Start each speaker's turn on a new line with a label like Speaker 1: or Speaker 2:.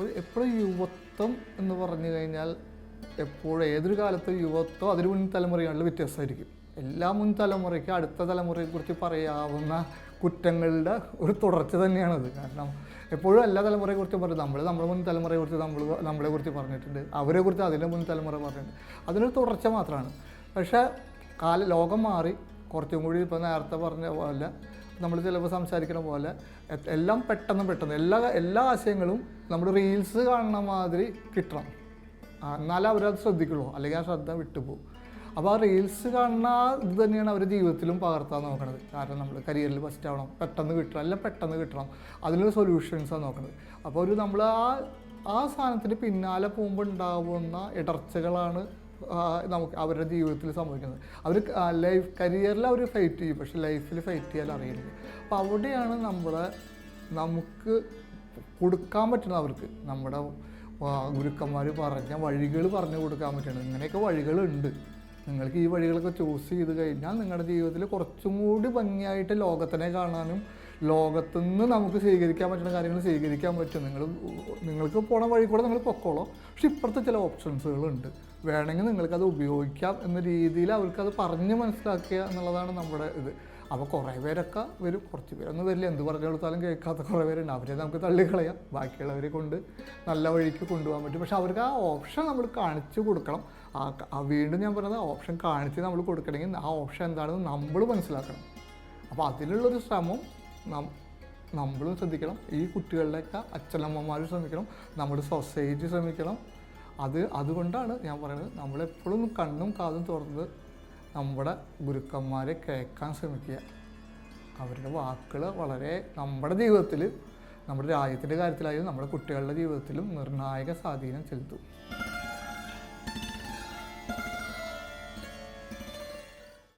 Speaker 1: ഒരു എപ്പോഴും യുവത്വം എന്ന് പറഞ്ഞു കഴിഞ്ഞാൽ എപ്പോഴും ഏതൊരു കാലത്തും യുവത്വം അതിന് മുൻ തലമുറകളിൽ വ്യത്യാസമായിരിക്കും. എല്ലാ മുൻ തലമുറയ്ക്ക് അടുത്ത തലമുറയെക്കുറിച്ച് പറയാവുന്ന കുറ്റങ്ങളുടെ ഒരു തുടർച്ച തന്നെയാണത്. കാരണം എപ്പോഴും എല്ലാ തലമുറയെക്കുറിച്ചും പറയും നമ്മൾ നമ്മുടെ മുൻ തലമുറയെക്കുറിച്ച് നമ്മൾ നമ്മളെ കുറിച്ച് പറഞ്ഞിട്ടുണ്ട്. അവരെക്കുറിച്ച് അതിന്റെ മുൻ തലമുറ പറഞ്ഞിട്ടുണ്ട്. അതിനൊരു തുടർച്ച മാത്രമാണ്. പക്ഷേ കാല ലോകം മാറി. കുറച്ചും കൂടി ഇപ്പോൾ നേരത്തെ പറഞ്ഞ പോലെ നമ്മൾ ചിലപ്പോൾ സംസാരിക്കുന്ന പോലെ എല്ലാം പെട്ടെന്ന് പെട്ടെന്ന് എല്ലാ എല്ലാ ആശയങ്ങളും നമ്മൾ റീൽസ് കാണുന്ന മാതിരി കിട്ടണം. എന്നാലേ അവരത് ശ്രദ്ധിക്കുള്ളൂ. അല്ലെങ്കിൽ ആ ശ്രദ്ധ വിട്ടുപോകും അപ്പോൾ ആ റീൽസ് കാണുന്ന ഇത് തന്നെയാണ് അവർ ജീവിതത്തിലും പകർത്താൻ നോക്കുന്നത് കാരണം നമ്മൾ കരിയറിൽ ഫസ്റ്റ് ആവണം. പെട്ടെന്ന് കിട്ടണം. എല്ലാം പെട്ടെന്ന് കിട്ടണം. അതിനൊരു സൊല്യൂഷൻസാണ് നോക്കുന്നത് അപ്പോൾ ഒരു നമ്മൾ ആ ആ സാധനത്തിന് പിന്നാലെ പോകുമ്പോൾ ഉണ്ടാകുന്ന ഇടർച്ചകളാണ് നമുക്ക് അവരുടെ ജീവിതത്തിൽ സംഭവിക്കുന്നത്. അവർ ലൈഫ് കരിയറിൽ അവർ ഫൈറ്റ് ചെയ്യും. പക്ഷെ ലൈഫിൽ ഫൈറ്റ് ചെയ്യാൻ അറിയില്ല. അപ്പോൾ അവിടെയാണ് നമ്മുടെ നമുക്ക് കൊടുക്കാൻ പറ്റുന്നത് അവർക്ക്. നമ്മുടെ ഗുരുക്കന്മാർ പറഞ്ഞ വഴികൾ പറഞ്ഞു കൊടുക്കാൻ പറ്റുന്നത്. ഇങ്ങനെയൊക്കെ വഴികളുണ്ട്. നിങ്ങൾക്ക് ഈ വഴികളൊക്കെ ചൂസ് ചെയ്ത് കഴിഞ്ഞാൽ നിങ്ങളുടെ ജീവിതത്തിൽ കുറച്ചും കൂടി ഭംഗിയായിട്ട് ലോകത്തിനെ കാണാനും ലോകത്തുനിന്ന് നമുക്ക് സ്വീകരിക്കാൻ പറ്റുന്ന കാര്യങ്ങൾ സ്വീകരിക്കാൻ പറ്റും. നിങ്ങൾ നിങ്ങൾക്ക് പോണ വഴി കൂടെ നിങ്ങൾ പൊക്കോളോ. പക്ഷെ ഇപ്പുറത്തെ ചില ഓപ്ഷൻസുകളുണ്ട്. വേണമെങ്കിൽ നിങ്ങൾക്കത് ഉപയോഗിക്കാം എന്ന രീതിയിൽ അവർക്കത് പറഞ്ഞ് മനസ്സിലാക്കുക എന്നുള്ളതാണ് നമ്മുടെ ഇത്. അപ്പോൾ കുറേ പേരൊക്കെ വരും. കുറച്ച് പേരൊന്നും വരില്ല. എന്ത് പറഞ്ഞു കൊടുത്താലും കേൾക്കാത്ത കുറേ പേരുണ്ട്. അവരെ നമുക്ക് തള്ളിക്കളയാം. ബാക്കിയുള്ളവരെ കൊണ്ട് നല്ല വഴിക്ക് കൊണ്ടുപോകാൻ പറ്റും. പക്ഷെ അവർക്ക് ആ ഓപ്ഷൻ നമ്മൾ കാണിച്ചു കൊടുക്കണം. ആ ആ വീണ്ടും ഞാൻ പറഞ്ഞത് ഓപ്ഷൻ കാണിച്ച് നമ്മൾ കൊടുക്കണമെങ്കിൽ ആ ഓപ്ഷൻ എന്താണെന്ന് നമ്മൾ മനസ്സിലാക്കണം. അപ്പോൾ അതിലുള്ളൊരു ശ്രമം നമ്മളും ശ്രദ്ധിക്കണം. ഈ കുട്ടികളുടെയൊക്കെ അച്ഛനമ്മമാരും ശ്രമിക്കണം. നമ്മുടെ സൊസൈറ്റി ശ്രമിക്കണം. അത് അതുകൊണ്ടാണ് ഞാൻ പറയുന്നത് നമ്മളെപ്പോഴും കണ്ണും കാതും തുറന്ന് നമ്മുടെ ഗുരുക്കന്മാരെ കേൾക്കാൻ ശ്രമിക്കുക. അവരുടെ വാക്കുകൾ വളരെ നമ്മുടെ ജീവിതത്തിൽ നമ്മുടെ രാജ്യത്തിന്റെ കാര്യത്തിലായാലും നമ്മുടെ കുട്ടികളുടെ ജീവിതത്തിലും നിർണായക സ്വാധീനം ചെലുത്തും.